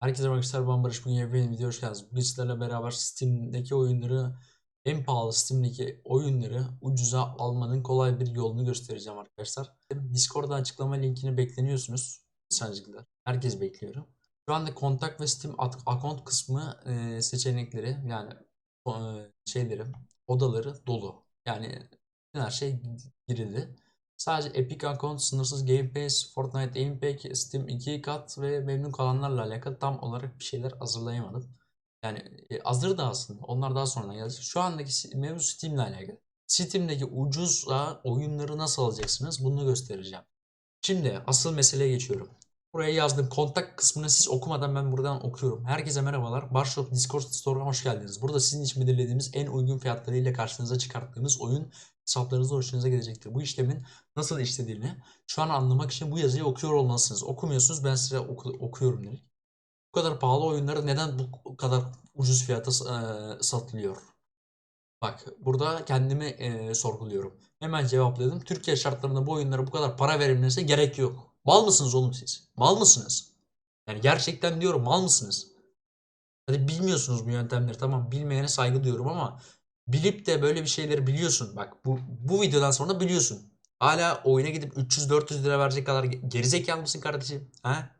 Herkese merhabalar ben Barış bugün bir video hoş geldiniz. Bugün sizlerle beraber Steam'deki oyunları en pahalı Steam'deki oyunları ucuza almanın kolay bir yolunu göstereceğim arkadaşlar. Discord'da açıklama linkini bekleniyorsunuz. Mesajcıklar. Herkes bekliyor. Şu anda kontak ve Steam account kısmı e, seçenekleri yani e, şeyleri odaları dolu. Yani her şey girildi. Sadece Epic Account, sınırsız Game Pass, Fortnite Aim Steam 2 kat ve memnun kalanlarla alakalı tam olarak bir şeyler hazırlayamadım. Yani e, hazır da aslında. Onlar daha sonradan gelecek. Şu andaki mevzu Steam ile alakalı. Steam'deki ucuzla oyunları nasıl alacaksınız? Bunu göstereceğim. Şimdi asıl meseleye geçiyorum. Buraya yazdım. Kontak kısmını siz okumadan ben buradan okuyorum. Herkese merhabalar. Barshop Discord Store'a hoş geldiniz. Burada sizin için belirlediğimiz en uygun fiyatlarıyla karşınıza çıkarttığımız oyun hesaplarınızda hoşunuza gidecektir. Bu işlemin nasıl işlediğini şu an anlamak için bu yazıyı okuyor olmalısınız. Okumuyorsunuz ben size oku- okuyorum direkt. Bu kadar pahalı oyunları neden bu kadar ucuz fiyata e, satılıyor? Bak burada kendimi e, sorguluyorum. Hemen cevapladım. Türkiye şartlarında bu oyunlara bu kadar para verilmesine gerek yok. Mal mısınız oğlum siz? Mal mısınız? Yani gerçekten diyorum mal mısınız? Hadi bilmiyorsunuz bu yöntemleri tamam bilmeyene saygı duyuyorum ama bilip de böyle bir şeyleri biliyorsun. Bak bu bu videodan sonra biliyorsun. Hala oyuna gidip 300-400 lira verecek kadar ge- gerizekalı mısın kardeşim? Ha?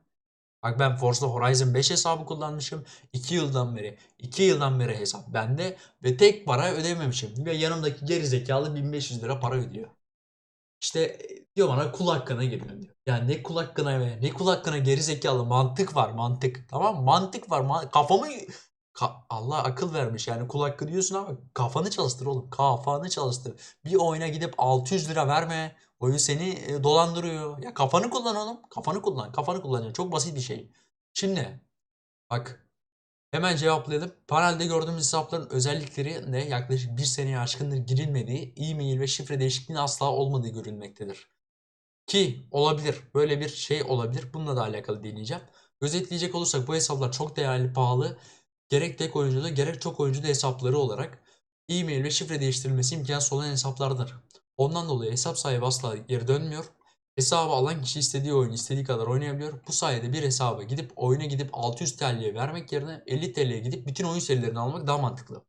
Bak ben Forza Horizon 5 hesabı kullanmışım. 2 yıldan beri. 2 yıldan beri hesap bende ve tek para ödememişim. Ve yanımdaki gerizekalı 1500 lira para ödüyor. İşte e, diyor bana kul hakkına geliyor diyor. Yani ne kul hakkına be, ne kul hakkına gerizekalı mantık var mantık. Tamam mantık var. man- kafamı Ka- Allah akıl vermiş yani kul hakkı diyorsun ama kafanı çalıştır oğlum. Kafanı çalıştır. Bir oyuna gidip 600 lira verme. Oyun seni e, dolandırıyor. Ya kafanı kullan oğlum. Kafanı kullan. Kafanı kullan. Çok basit bir şey. Şimdi bak hemen cevaplayalım. Panelde gördüğümüz hesapların özellikleri de yaklaşık bir seneye aşkındır girilmediği, e-mail ve şifre değişikliğinin asla olmadığı görülmektedir. Ki olabilir. Böyle bir şey olabilir. Bununla da alakalı deneyeceğim. Özetleyecek olursak bu hesaplar çok değerli, pahalı. Gerek tek oyuncuda gerek çok oyuncuda hesapları olarak e-mail ve şifre değiştirilmesi imkansız olan hesaplardır. Ondan dolayı hesap sahibi asla geri dönmüyor. Hesabı alan kişi istediği oyunu istediği kadar oynayabiliyor. Bu sayede bir hesaba gidip oyuna gidip 600 TL'ye vermek yerine 50 TL'ye gidip bütün oyun serilerini almak daha mantıklı.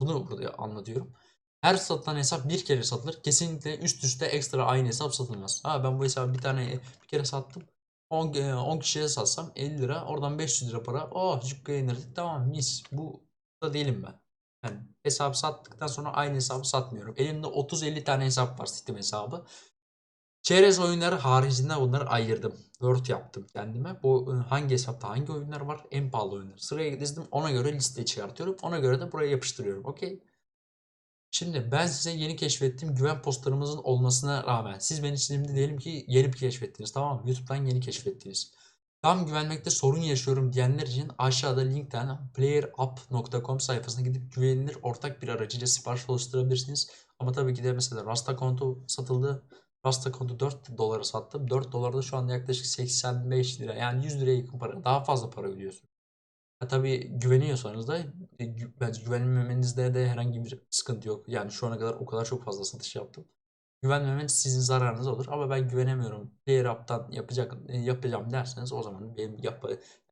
Bunu burada anlatıyorum. Her satılan hesap bir kere satılır. Kesinlikle üst üste ekstra aynı hesap satılmaz. Ha ben bu hesabı bir tane bir kere sattım. 10, e, 10 kişiye satsam 50 lira. Oradan 500 lira para. Oh cükkaya indirdik. Tamam mis. Bu da değilim ben. Yani hesap sattıktan sonra aynı hesabı satmıyorum. Elimde 30-50 tane hesap var Steam hesabı. Çerez oyunları haricinde bunları ayırdım. Word yaptım kendime. Bu e, hangi hesapta hangi oyunlar var? En pahalı oyunlar. Sıraya dizdim. Ona göre liste çıkartıyorum. Ona göre de buraya yapıştırıyorum. Okey. Şimdi ben size yeni keşfettiğim güven postlarımızın olmasına rağmen siz beni şimdi diyelim ki yeni keşfettiniz tamam mı? YouTube'dan yeni keşfettiniz. Tam güvenmekte sorun yaşıyorum diyenler için aşağıda linkten playerup.com sayfasına gidip güvenilir ortak bir aracıyla sipariş oluşturabilirsiniz. Ama tabii ki de mesela Rasta kontu satıldı. Rasta kontu 4 dolara sattım. 4 dolarda şu anda yaklaşık 85 lira yani 100 liraya yakın para. Daha fazla para ödüyorsun. Ha, tabii güveniyorsanız da e, bence güvenmemenizde de herhangi bir sıkıntı yok. Yani şu ana kadar o kadar çok fazla satış yaptım. Güvenmemeniz sizin zararınız olur ama ben güvenemiyorum. Player App'tan yapacak e, yapacağım derseniz o zaman benim yap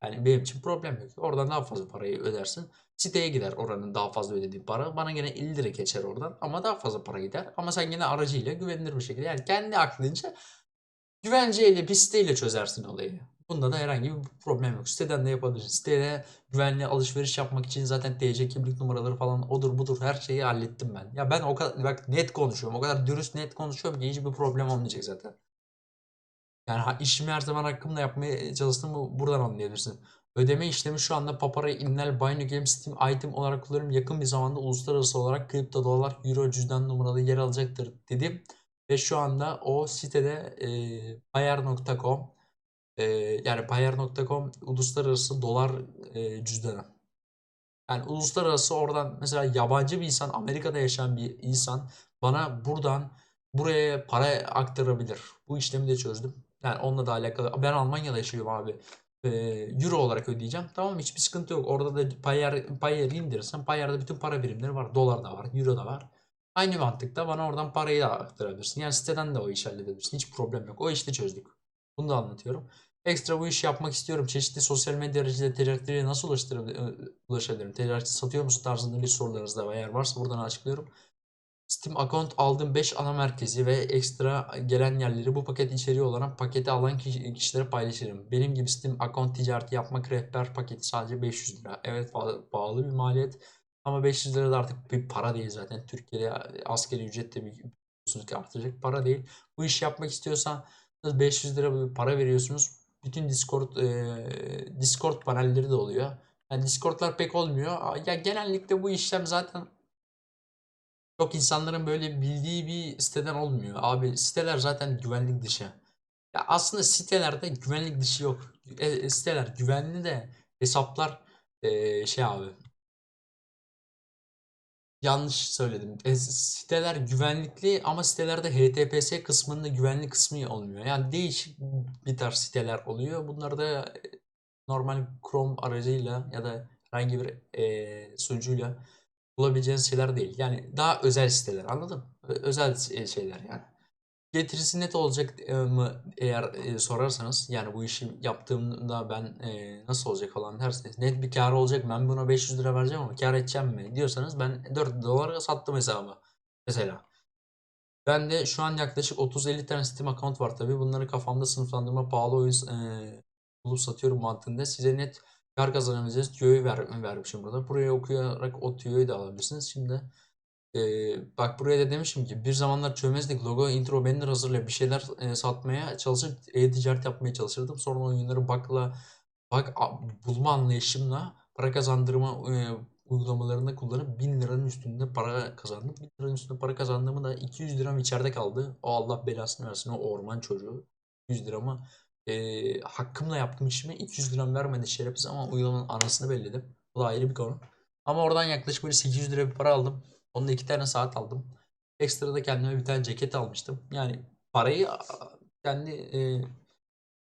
yani benim için problem yok. Oradan daha fazla parayı ödersin. Siteye gider oranın daha fazla ödediği para. Bana gene 50 lira geçer oradan ama daha fazla para gider. Ama sen gene aracıyla güvenilir bir şekilde yani kendi aklınca güvenceyle bir siteyle çözersin olayı. Bunda da herhangi bir problem yok. Siteden de yapabilirsin. Sitede güvenli alışveriş yapmak için zaten TC kimlik numaraları falan odur budur her şeyi hallettim ben. Ya ben o kadar bak net konuşuyorum. O kadar dürüst net konuşuyorum ki hiçbir problem olmayacak zaten. Yani ha, işimi her zaman hakkımda yapmaya çalıştığımı buradan anlayabilirsin. Ödeme işlemi şu anda Papara, Inel, Binance Steam Item olarak kullanıyorum. Yakın bir zamanda uluslararası olarak kripto dolar, euro cüzdan numaralı yer alacaktır dedim. Ve şu anda o sitede e, payer.com e, yani payer.com uluslararası dolar e, cüzdanı. Yani uluslararası oradan mesela yabancı bir insan, Amerika'da yaşayan bir insan bana buradan buraya para aktarabilir. Bu işlemi de çözdüm. Yani onunla da alakalı. Ben Almanya'da yaşıyorum abi. Ee, Euro olarak ödeyeceğim. Tamam? Hiçbir sıkıntı yok. Orada da Payer, Payer'i indirirsen Payer'de bütün para birimleri var. Dolar da var, Euro da var. Aynı mantıkta bana oradan parayı da aktarabilirsin. Yani siteden de o işi halledebilirsin. Hiç problem yok. O işte çözdük. Bunu da anlatıyorum. Ekstra bu işi yapmak istiyorum. Çeşitli sosyal medya aracılığıyla ticaretlere nasıl ulaştırabilirim, ulaşabilirim? Ticareti satıyor musun tarzında bir sorularınız da eğer varsa buradan açıklıyorum. Steam account aldığım 5 ana merkezi ve ekstra gelen yerleri bu paket içeriği olarak paketi alan kişi- kişilere paylaşırım. Benim gibi Steam account ticareti yapmak rehber paketi sadece 500 lira. Evet pa- pahalı bir maliyet ama 500 lira da artık bir para değil zaten. Türkiye'de askeri ücret de biliyorsunuz ki artacak para değil. Bu işi yapmak istiyorsan 500 lira bir para veriyorsunuz. Bütün Discord e, Discord panelleri de oluyor. Yani Discord'lar pek olmuyor. Ya genellikle bu işlem zaten çok insanların böyle bildiği bir siteden olmuyor. Abi siteler zaten güvenlik dışı. Ya aslında sitelerde güvenlik dışı yok. E, e, siteler güvenli de hesaplar e, şey abi. Yanlış söyledim. E, siteler güvenlikli ama sitelerde HTTPS kısmında güvenli kısmı olmuyor. Yani değişik bir tarz siteler oluyor. Bunlar da e, normal Chrome aracıyla ya da herhangi bir e, sunucuyla bulabileceğiniz şeyler değil. Yani daha özel siteler anladın mı? Özel e, şeyler yani. Getirisi net olacak e, mı eğer e, sorarsanız yani bu işi yaptığımda ben e, nasıl olacak falan derseniz net bir kar olacak ben buna 500 lira vereceğim ama kar edeceğim mi diyorsanız ben 4 dolara sattım hesabı mesela. Ben de şu an yaklaşık 30-50 tane Steam account var tabii. Bunları kafamda sınıflandırma pahalı oyun e, bulup satıyorum mantığında. Size net kar kazanabileceğiniz tüyoyu ver, vermişim burada. Buraya okuyarak o tüyoyu da alabilirsiniz. Şimdi e, bak buraya da demişim ki bir zamanlar çömezdik logo, intro, banner hazırlayıp bir şeyler e, satmaya çalışıp e-ticaret yapmaya çalışırdım. Sonra oyunları bug'la bug a- bulma anlayışımla para kazandırma e, uygulamalarında kullanıp 1000 liranın üstünde para kazandım. 1000 liranın üstünde para kazandığımı da 200 liram içeride kaldı. O Allah belasını versin o orman çocuğu. 200 liramı e, hakkımla yaptığım işime 200 liram vermedi şerefsiz ama uygulamanın anasını belledim. Bu da ayrı bir konu. Ama oradan yaklaşık böyle 800 lira bir para aldım. Onunla iki tane saat aldım. Ekstra da kendime bir tane ceket almıştım. Yani parayı kendi e,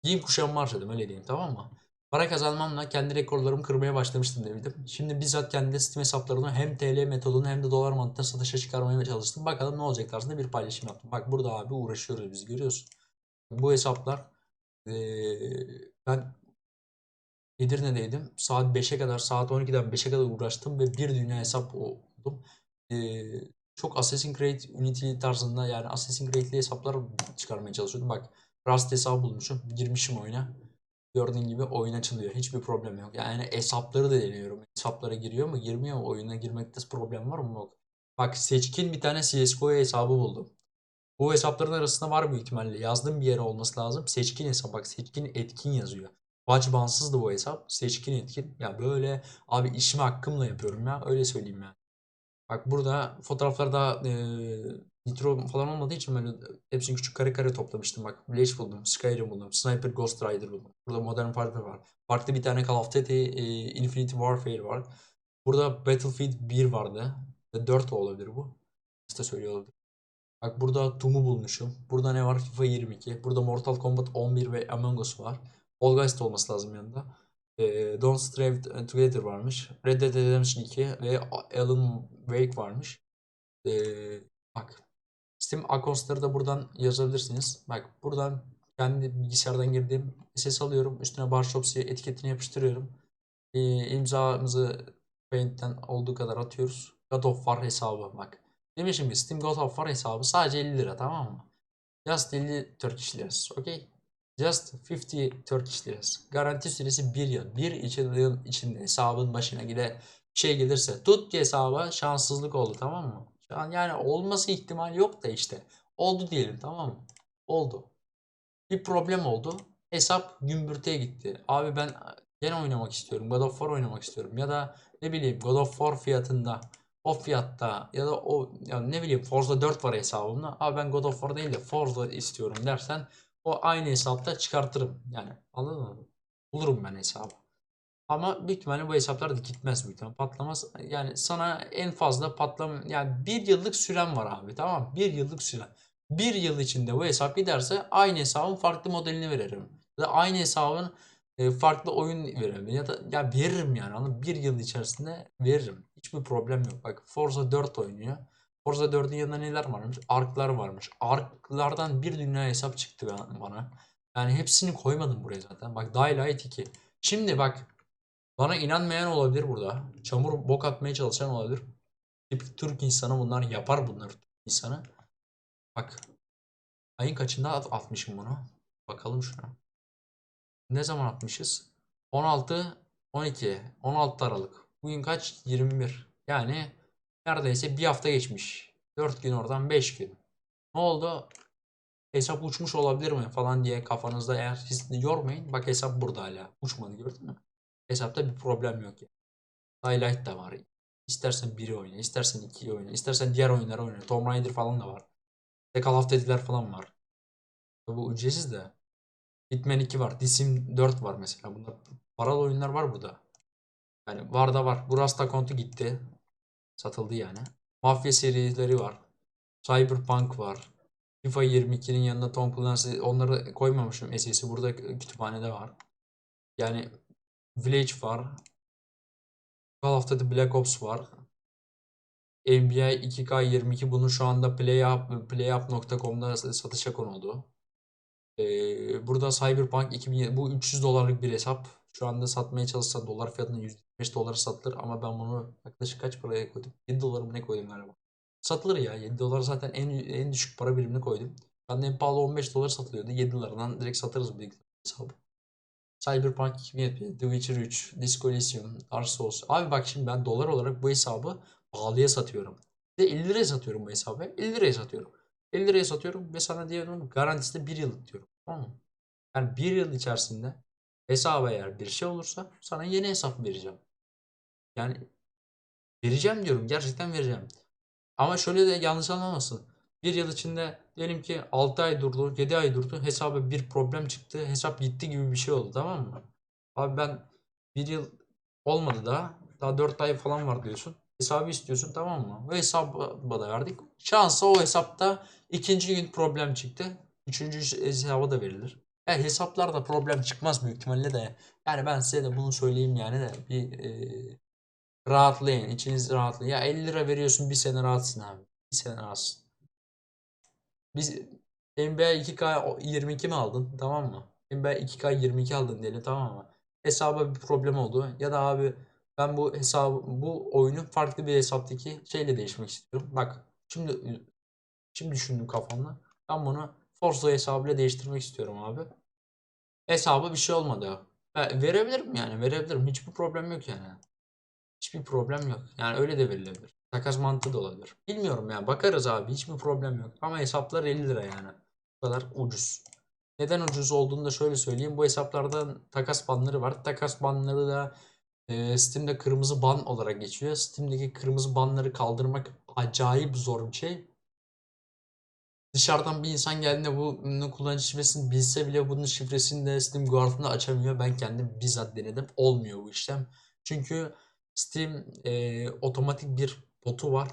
giyim kuşamıma harcadım öyle diyeyim tamam mı? Para kazanmamla kendi rekorlarımı kırmaya başlamıştım dedim. Şimdi bizzat kendi Steam hesaplarını hem TL metodunu hem de dolar mantığında satışa çıkarmaya çalıştım. Bakalım ne olacak tarzında bir paylaşım yaptım. Bak burada abi uğraşıyoruz biz görüyorsun. Bu hesaplar eee, ben Edirne'deydim. Saat 5'e kadar, saat 12'den 5'e kadar uğraştım ve bir dünya hesap oldum. Eee, çok Assassin's Creed Unity tarzında yani Assassin's Creed'li hesaplar çıkarmaya çalışıyordum. Bak Rust hesabı bulmuşum. Girmişim oyuna. Gördüğün gibi oyun açılıyor. Hiçbir problem yok. Yani hesapları da deniyorum. Hesaplara giriyor mu girmiyor mu? Oyuna girmekte problem var mı? Yok. Bak seçkin bir tane CSGO hesabı buldum. Bu hesapların arasında var büyük ihtimalle. Yazdığım bir yere olması lazım. Seçkin hesap. Bak seçkin etkin yazıyor. Watch bansızdı bu hesap. Seçkin etkin. Ya böyle abi işimi hakkımla yapıyorum ya. Öyle söyleyeyim ya. Bak burada fotoğraflarda e, nitro falan olmadığı için böyle hepsini küçük kare kare toplamıştım. Bak Blaze buldum, Skyrim buldum, Sniper Ghost Rider buldum. Burada Modern Warfare var. Farklı bir tane Call of Duty e, Infinite Warfare var. Burada Battlefield 1 vardı. Ve 4 de olabilir bu. İşte söylüyor olabilir. Bak burada Doom'u bulmuşum. Burada ne var? FIFA 22. Burada Mortal Kombat 11 ve Among Us var. Fall Guys olması lazım yanında. E, Don't Starve Together varmış. Red Dead Redemption 2 ve Alan Wake varmış. E, bak Steam account'ları da buradan yazabilirsiniz. Bak buradan kendi bilgisayardan girdiğim ses alıyorum. Üstüne Barshopsy etiketini yapıştırıyorum. E, imzamızı Paint'ten olduğu kadar atıyoruz. God of War hesabı bak. Demişim ki Steam God of War hesabı sadece 50 lira tamam mı? Just 50 Turkish liras. Okay? Just 50 Turkish liras. Garanti süresi 1 yıl. 1 yıl içinde hesabın başına gide şey gelirse tut ki hesaba şanssızlık oldu tamam mı? Şu an yani olması ihtimali yok da işte. Oldu diyelim tamam mı? Oldu. Bir problem oldu. Hesap gümbürtüye gitti. Abi ben gene oynamak istiyorum. God of War oynamak istiyorum. Ya da ne bileyim God of War fiyatında o fiyatta ya da o ya ne bileyim Forza 4 var hesabımda. Abi ben God of War değil de Forza istiyorum dersen o aynı hesapta çıkartırım. Yani anladın mı? Bulurum ben hesabı. Ama büyük ihtimalle bu hesaplar da gitmez büyük ihtimalle patlamaz. Yani sana en fazla patlam yani bir yıllık süren var abi tamam mı? Bir yıllık süren. Bir yıl içinde bu hesap giderse aynı hesabın farklı modelini veririm. Ya da aynı hesabın e, farklı oyun veririm. Ya da ya veririm yani anladın? Bir yıl içerisinde veririm. Hiçbir problem yok. Bak Forza 4 oynuyor. Forza 4'ün yanında neler varmış? Arklar varmış. Arklardan bir dünya hesap çıktı bana. Yani hepsini koymadım buraya zaten. Bak Daylight 2. Şimdi bak bana inanmayan olabilir burada. Çamur bok atmaya çalışan olabilir. Tipik Türk insanı bunlar yapar bunlar Türk insanı. Bak ayın kaçında at atmışım bunu. Bakalım şuna. Ne zaman atmışız? 16 12 16 Aralık. Bugün kaç? 21. Yani neredeyse bir hafta geçmiş. 4 gün oradan 5 gün. Ne oldu? Hesap uçmuş olabilir mi falan diye kafanızda eğer siz yormayın. Bak hesap burada hala. Uçmadı gördün mü? Hesapta bir problem yok ya. Highlight da var. İstersen biri oyna, istersen ikiyi oyna, istersen diğer oyunları oyna. Tomb Raider falan da var. The Call of Duty'ler falan var. Bu ücretsiz de. Hitman 2 var. Disim 4 var mesela. Bunlar paralı oyunlar var burada. Yani var da var. Bu Rasta kontu gitti. Satıldı yani. Mafya serileri var. Cyberpunk var. FIFA 22'nin yanında Tom Clancy onları koymamışım. SS'i burada kütüphanede var. Yani Village var. Call of Duty Black Ops var. NBA 2K22 bunu şu anda PlayUp, PlayUp.com'da satışa konuldu. Ee, burada Cyberpunk 2007 bu 300 dolarlık bir hesap. Şu anda satmaya çalışsan dolar fiyatına 125 dolara satılır ama ben bunu yaklaşık kaç paraya koydum? 7 dolar mı ne koydum galiba. Satılır ya 7 dolar zaten en en düşük para birimini koydum. Ben de en pahalı 15 dolar satılıyordu. 7 dolardan direkt satarız bu hesabı. Cyberpunk 2077, The Witcher 3, Disco Elysium, Dark Souls. Abi bak şimdi ben dolar olarak bu hesabı pahalıya satıyorum. Bir de 50 liraya satıyorum bu hesabı. 50 liraya satıyorum. 50 liraya satıyorum ve sana diyorum garantisi de 1 yıllık diyorum. Tamam mı? Yani 1 yıl içerisinde hesaba eğer bir şey olursa sana yeni hesap vereceğim. Yani vereceğim diyorum. Gerçekten vereceğim. Ama şöyle de yanlış anlamasın. Bir yıl içinde diyelim ki 6 ay durdu, 7 ay durdu. Hesaba bir problem çıktı. Hesap gitti gibi bir şey oldu tamam mı? Abi ben bir yıl olmadı daha. Daha 4 ay falan var diyorsun. Hesabı istiyorsun tamam mı? Bu hesabı da verdik. Şansa o hesapta ikinci gün problem çıktı. Üçüncü hesaba da verilir. Yani hesaplarda problem çıkmaz büyük ihtimalle de. Yani ben size de bunu söyleyeyim yani de bir e, rahatlayın. içiniz rahatlayın. Ya 50 lira veriyorsun bir sene rahatsın abi. Bir sene rahatsın. Biz NBA 2K 22 mi aldın tamam mı? NBA 2K 22 aldın diyelim tamam mı? Hesaba bir problem oldu. Ya da abi ben bu hesabı bu oyunu farklı bir hesaptaki şeyle değişmek istiyorum. Bak şimdi şimdi düşündüm kafamda. Ben bunu Forza hesabıyla değiştirmek istiyorum abi. Hesabı bir şey olmadı. Ben verebilirim yani verebilirim. Hiçbir problem yok yani. Hiçbir problem yok. Yani öyle de verilebilir. Takas mantığı da olabilir. Bilmiyorum yani bakarız abi hiçbir problem yok. Ama hesaplar 50 lira yani. Bu kadar ucuz. Neden ucuz olduğunu da şöyle söyleyeyim. Bu hesaplarda takas banları var. Takas banları da e, Steam'de kırmızı ban olarak geçiyor. Steam'deki kırmızı banları kaldırmak acayip zor bir şey. Dışarıdan bir insan geldiğinde bunun kullanıcı şifresini bilse bile bunun şifresini de Steam Guard'ında açamıyor. Ben kendim bizzat denedim. Olmuyor bu işlem. Çünkü Steam e, otomatik bir botu var.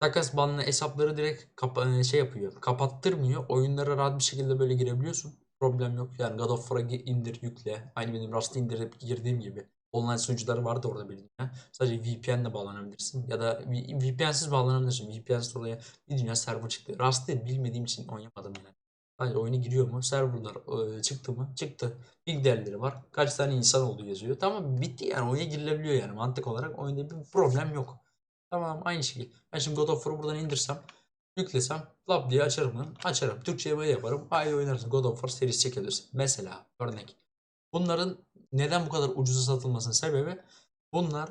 Takas banlı hesapları direkt kapa- şey yapıyor. Kapattırmıyor. Oyunlara rahat bir şekilde böyle girebiliyorsun. Problem yok. Yani God of War'a indir, yükle. Aynı benim Rust'ı indirip girdiğim gibi. Online sunucuları vardı orada bildiğin. Sadece VPN ile bağlanabilirsin. Ya da VPN'siz bağlanabilirsin. VPN'siz oraya bir dünya server çıktı. Rust'ı bilmediğim için oynamadım yani. Sadece oyuna giriyor mu? Serverlar e, çıktı mı? Çıktı. Big değerleri var. Kaç tane insan olduğu yazıyor. Tamam bitti yani. Oyuna girilebiliyor yani. Mantık olarak oyunda bir problem yok. Tamam aynı şekilde. Ben şimdi God of War'u buradan indirsem yüklesem lap diye açarım lan. Açarım. Türkçe'ye böyle yaparım. Aynı oynarsın. God of War serisi çekebilirsin. Mesela örnek. Bunların neden bu kadar ucuza satılmasının sebebi bunlar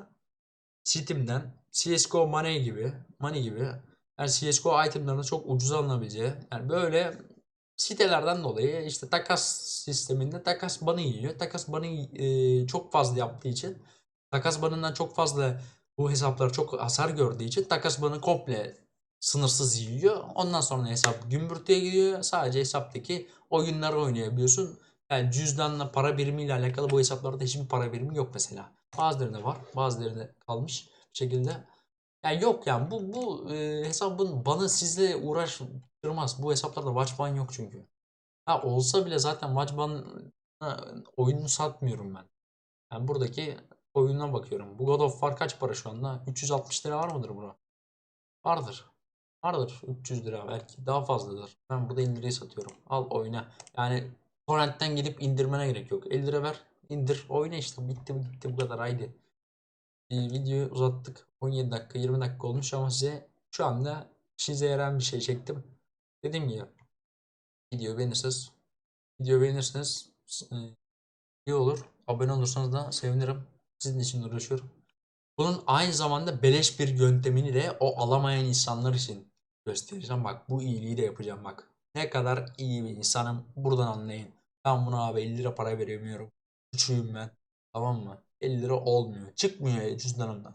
Steam'den CSGO Money gibi Money gibi yani CSGO itemlarını çok ucuz alınabileceği yani böyle sitelerden dolayı işte takas sisteminde takas banı yiyor. Takas banı e, çok fazla yaptığı için takas banından çok fazla bu hesaplar çok hasar gördüğü için takas banı komple sınırsız yiyor. Ondan sonra hesap gümbürtüye gidiyor. Sadece hesaptaki oyunları oynayabiliyorsun. Yani cüzdanla para birimiyle alakalı bu hesaplarda hiçbir para birimi yok mesela. Bazılarında var, bazılarında kalmış bir şekilde. Yani yok yani bu bu e, hesabın bana sizle uğraştırmaz. Bu hesaplarda watchban yok çünkü. Ha olsa bile zaten watchban oyunu satmıyorum ben. Yani buradaki oyununa bakıyorum. Bu God of War kaç para şu anda? 360 lira var mıdır bura? Vardır. Vardır 300 lira belki daha fazladır. Ben burada 50 liraya satıyorum. Al oyna. Yani torrentten gidip indirmene gerek yok. 50 lira ver, indir, oyna işte. Bitti bu gitti bu kadar haydi. Ee, videoyu uzattık. 17 dakika 20 dakika olmuş ama size şu anda işinize yarayan bir şey çektim. Dediğim gibi video beğenirseniz video beğenirseniz e, iyi olur. Abone olursanız da sevinirim. Sizin için uğraşıyorum. Bunun aynı zamanda beleş bir yöntemini de o alamayan insanlar için göstereceğim. Bak bu iyiliği de yapacağım bak. Ne kadar iyi bir insanım buradan anlayın. Ben buna abi 50 lira para veremiyorum. Küçüğüm ben. Tamam mı? 50 lira olmuyor. Çıkmıyor cüzdanımdan.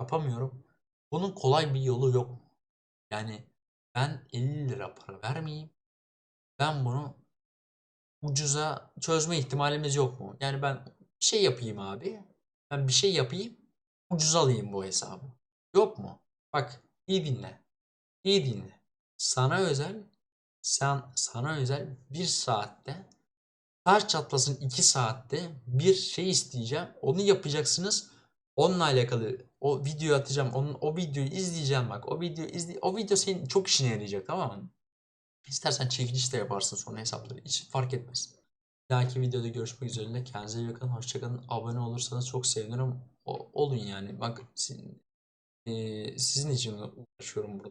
Yapamıyorum. Bunun kolay bir yolu yok. Yani ben 50 lira para vermeyeyim. Ben bunu ucuza çözme ihtimalimiz yok mu? Yani ben bir şey yapayım abi. Ben bir şey yapayım. Ucuz alayım bu hesabı. Yok mu? Bak iyi dinle. İyi dinle. Sana özel sen sana özel bir saatte taş çatlasın iki saatte bir şey isteyeceğim. Onu yapacaksınız. Onunla alakalı o videoyu atacağım. Onun o videoyu izleyeceğim bak. O videoyu izle o video senin çok işine yarayacak tamam mı? İstersen çekiliş de yaparsın sonra hesapları. Hiç fark etmez. Dahaki videoda görüşmek üzere. Kendinize iyi bakın. Hoşçakalın. Abone olursanız çok sevinirim. O- olun yani. Bak sizin, eee, sizin için uğraşıyorum burada.